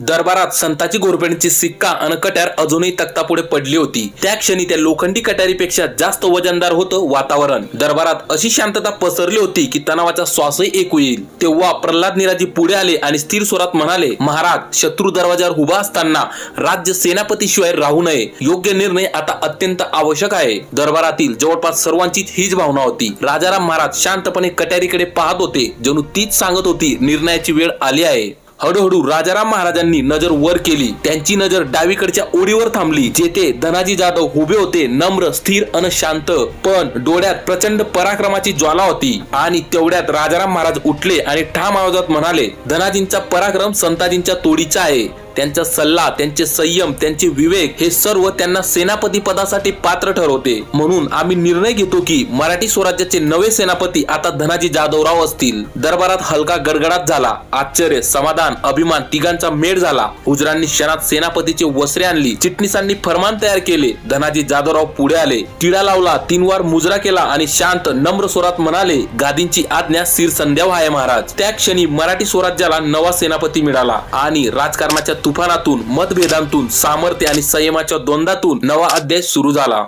दरबारात संताची घोरपडीची सिक्का आणि कट्यार अजूनही तक्तापुढे पडली होती. त्या क्षणी त्या लोखंडी कट्यारीपेक्षा जास्त वजनदार होतं वातावरण. दरबारात अशी शांतता पसरली होती की तणावाचा श्वासही ऐकू येईल तेव्हा प्रल्हाद निराजी पुढे आले आणि स्थिर स्वरात म्हणाले महाराज शत्रू दरवाजावर उभा असताना राज्य सेनापतीशिवाय राहू नये. योग्य निर्णय आता अत्यंत आवश्यक आहे. दरबारातील जवळपास सर्वांचीच हीच भावना होती. राजाराम महाराज शांतपणे कट्यारीकडे पाहत होते. जणू तीच सांगत होती निर्णयाची वेळ आली आहे. हळूहळू राजाराम महाराजांनी नजर वर केली. त्यांची नजर डावीकडच्या ओढीवर थांबली जेथे धनाजी जाधव उभे होते नम्र स्थिर अन शांत. पण डोळ्यात प्रचंड पराक्रमाची ज्वाला होती. आणि तेवढ्यात राजाराम महाराज उठले आणि ठाम आवाजात म्हणाले धनाजींचा पराक्रम संताजींच्या तोडीचा आहे. त्यांचा सल्ला त्यांचे संयम त्यांचे विवेक हे सर्व त्यांना सेनापती पदासाठी पात्र ठरवते. म्हणून आम्ही निर्णय घेतो की मराठी स्वराज्याचे नवे सेनापती आता धनाजी जाधवराव असतील. दरबारात हलका गडगडाट झाला आश्चर्य समाधान अभिमान तिघांचा मेळ झाला. हुजरांनी क्षणात सेनापतीचे वस्त्रे आणली चिटणीसांनी फरमान तयार केले. धनाजी जाधवराव पुढे आले टिळा लावला तीन वार मुजरा केला आणि शांत नम्र स्वरात म्हणाले गादींची आज्ञा सिर संध्या आहे महाराज. त्या क्षणी मराठी स्वराज्याला नवा सेनापती मिळाला आणि राजकारणाच्या तुफानातून मतभेदांतून सामर्थ्य आणि संयमाच्या द्वंद्वातून नवा अध्याय सुरू झाला.